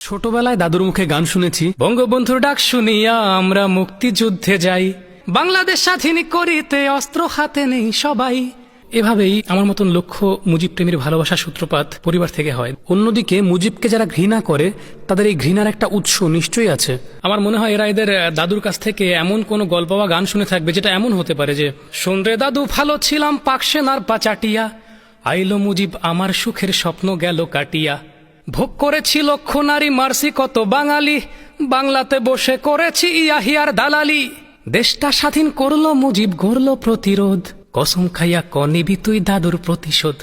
ছোটবেলায় দাদুর মুখে গান শুনেছি, বঙ্গবন্ধুর ডাক শুনিয়া আমরা মুক্তিযুদ্ধে যাই। বাংলাদেশ স্বাধীন করিতে অস্ত্র হাতে নেই সবাই। এভাবেই আমার মতন লক্ষ্য মুজিব প্রেমীর ভালোবাসার সূত্রপাত পরিবার থেকে হয়। অন্যদিকে মুজিবকে যারা ঘৃণা করে, তাদের এই ঘৃণার একটা উৎস নিশ্চয়ই আছে। আমার মনে হয় এরা এদের দাদুর কাছ থেকে এমন কোন গল্প বা গান শুনে থাকবে যেটা এমন হতে পারে যে শোনরে দাদু, ভালো ছিলাম পাকসেনার পাচাটিয়া। আইলো মুজিব, আমার সুখের স্বপ্ন গেল কাটিয়া। ভোগ করেছি লক্ষ নারী মার্সি কত বাঙালি। বাংলাতে বসে করেছি ইয়াহিয়ার দালালি। দেশটা স্বাধীন করল মুজিব, গড়ল প্রতিরোধ। কসম খাইয়া কনিবি নিবি তুই দাদুর প্রতিশোধ।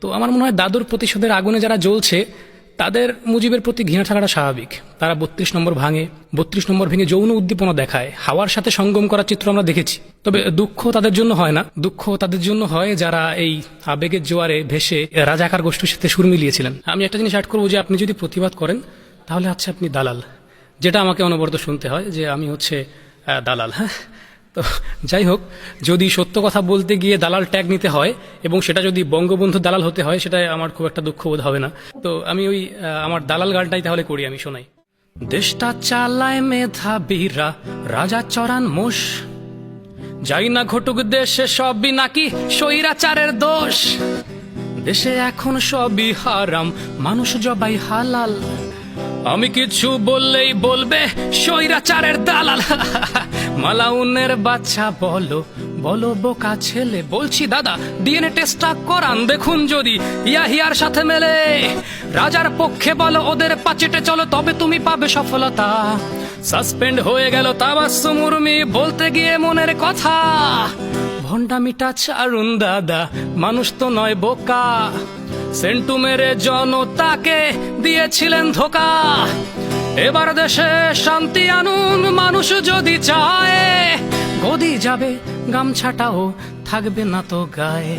তো আমার মনে হয় দাদুর প্রতিশোধের আগুনে যারা জ্বলছে তাদের মুজিবের প্রতি ঘৃণা থাকাটা স্বাভাবিক। তারা বত্রিশ নম্বর ভাঙে, বত্রিশ নম্বর ভেঙে যৌন উদ্দীপনা দেখায়। হাওয়ার সাথে সঙ্গম করার চিত্র আমরা দেখেছি। তবে দুঃখ তাদের জন্য হয় না। দুঃখ তাদের জন্য হয় যারা এই আবেগের জোয়ারে ভেসে রাজাকার গোষ্ঠীর সাথে সুর মিলিয়েছিলেন। আমি একটা জিনিস অ্যাড করব যে, আপনি যদি প্রতিবাদ করেন, তাহলে হচ্ছে আপনি দালাল। যেটা আমাকে অনবরত শুনতে হয় যে, আমি হচ্ছে দালাল হ্যাঁ? তো যাই হোক, যদি সত্য কথা বলতে গিয়ে দালাল ট্যাগ নিতে হয় এবং সেটা যদি বঙ্গবন্ধু দালাল হতে হয় সেটা আমার খুব একটা দুঃখ বোধ হবে না। তো আমি ওই আমার দালাল গানটাই তাহলে করি আমি, শোনাই। দেশটা চালায় মেধাবীরা রাজা চরান মোষ। যাই না ঘটুক দেশে সবই নাকি স্বৈরাচারের দোষ। দেশে এখন সবই হারাম, মানুষ জবাই হালাল। আমি কিছু বললেই বলবে, স্বৈরাচারের দালাল। মালাউনের বাচ্চা, বলো বলো বোকা ছেলে। বলছি, দাদা, ডিএনএ টেস্টটা করান, দেখুন যদি। ইয়াহিয়ার সাথে মেলে। রাজার পক্ষে বলো, ওদের পাচেটে চলো, তবে তুমি পাবে সফলতা। সাসপেন্ড হয়ে গেল তাবাসসুম মুরমি, বলতে গিয়ে মনের কথা। ভণ্ডামিটা ছাড়ুন, দাদা, মানুষ তো নয় বোকা। সেন্টু মেরে জনতাকে দিয়েছিলেন ধোকা। এবার দেশে শান্তি আনুন, মানুষ যদি চায়। গদি যাবে, গামছাটাও থাকবে না তো গায়ে।